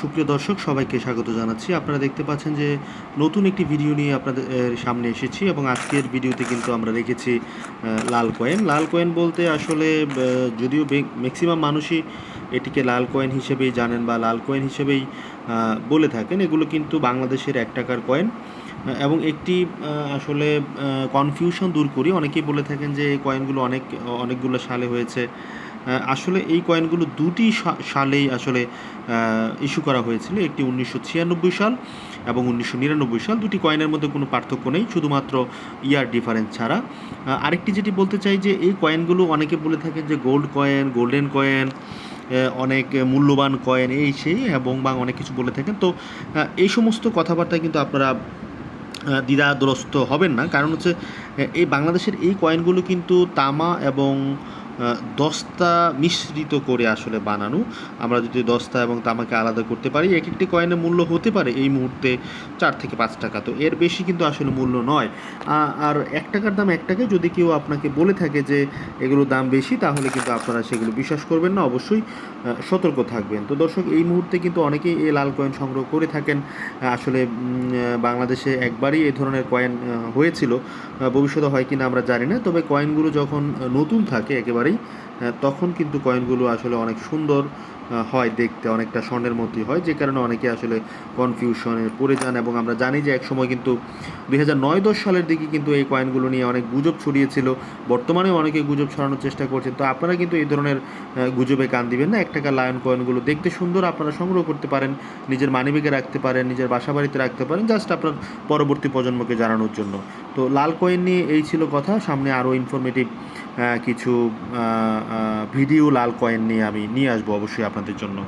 সুপ্রিয় দর্শক, সবাইকে স্বাগত জানাচ্ছি। আপনারা দেখতে পাচ্ছেন যে নতুন একটি ভিডিও নিয়ে আপনাদের সামনে এসেছি এবং আজকের ভিডিওতে কিন্তু আমরা রেখেছি লাল কয়েন। লাল কয়েন বলতে আসলে যদিও ম্যাক্সিমাম মানুষই এটিকে লাল কয়েন হিসেবেই জানেন বা লাল কয়েন হিসেবেই বলে থাকেন। এগুলো কিন্তু বাংলাদেশের এক টাকার কয়েন। এবং একটি আসলে কনফিউশন দূর করি। অনেকেই বলে থাকেন যে এই কয়েনগুলো অনেক, অনেকগুলো সালে হয়েছে। আসলে এই কয়েনগুলো দুটি সালেই আসলে ইস্যু করা হয়েছিল। একটি উনিশশো ছিয়ানব্বই সাল এবং উনিশশো নিরানব্বই সাল। দুটি কয়েনের মধ্যে কোনো পার্থক্য নেই শুধুমাত্র ইয়ার ডিফারেন্স ছাড়া। আরেকটি যেটি বলতে চাই যে এই কয়েনগুলো অনেকে বলে থাকেন যে গোল্ড কয়েন গোল্ডেন কয়েন অনেক মূল্যবান কয়েন এই সেই এবং বা অনেক কিছু বলে থাকেন। তো এই সমস্ত কথাবার্তা কিন্তু আপনারা আহ, দ্বিধাগ্রস্ত হবেন না। কারণ হচ্ছে এই বাংলাদেশের এই কয়েনগুলো কিন্তু তামা এবং দস্তা মিশ্রিত করে আসলে বানানো। আমরা যদি দস্তা এবং তামাকে আলাদা করতে পারি এক একটি কয়েনের মূল্য হতে পারে এই মুহূর্তে চার থেকে পাঁচ টাকা। তো এর বেশি কিন্তু আসলে মূল্য নয়। আর এক টাকার দাম এক টাকা যদি কেউ আপনাকে বলে থাকে যে এগুলোর দাম বেশি, তাহলে কিন্তু আপনারা সেগুলো বিশ্বাস করবেন না। অবশ্যই সতর্ক থাকবেন। তো দর্শক, এই মুহূর্তে কিন্তু অনেকেই এই লাল কয়েন সংগ্রহ করে থাকেন। আসলে বাংলাদেশে একবারই এই ধরনের কয়েন হয়েছিল। ভবিষ্যতে হয় কিনা আমরা জানি না। তবে কয়েনগুলো যখন নতুন থাকে একেবারেই আহ, তখন কিন্তু কয়েনগুলো আসলে অনেক সুন্দর হয় দেখতে অনেকটা স্বর্ণের মতোই হয়। যে কারণে অনেকে আসলে কনফিউশনে পড়ে যান এবং আমরা জানি যে একসময় কিন্তু দুই হাজার নয় দশ সালের দিকে কিন্তু এই কয়েনগুলো নিয়ে অনেক গুজব ছড়িয়েছিল। বর্তমানেও অনেকে গুজব ছড়ানোর চেষ্টা করছেন। তো আপনারা কিন্তু এই ধরনের গুজবে কান দিবেন না। এক টাকা লায়ন কয়েনগুলো দেখতে সুন্দর আপনারা সংগ্রহ করতে পারেন নিজের মানিব্যাগে রাখতে পারেন নিজের বাসা বাড়িতে রাখতে পারেন জাস্ট আপনার পরবর্তী প্রজন্মকে জানানোর জন্য। তো লাল কয়েন নিয়ে এই ছিল কথা। সামনে আরও ইনফরমেটিভ কিছু আহ, আহ, ভিডিও লাল কয়েন নিয়ে আমি নিয়ে আসব অবশ্যই আপনাদের জন্য।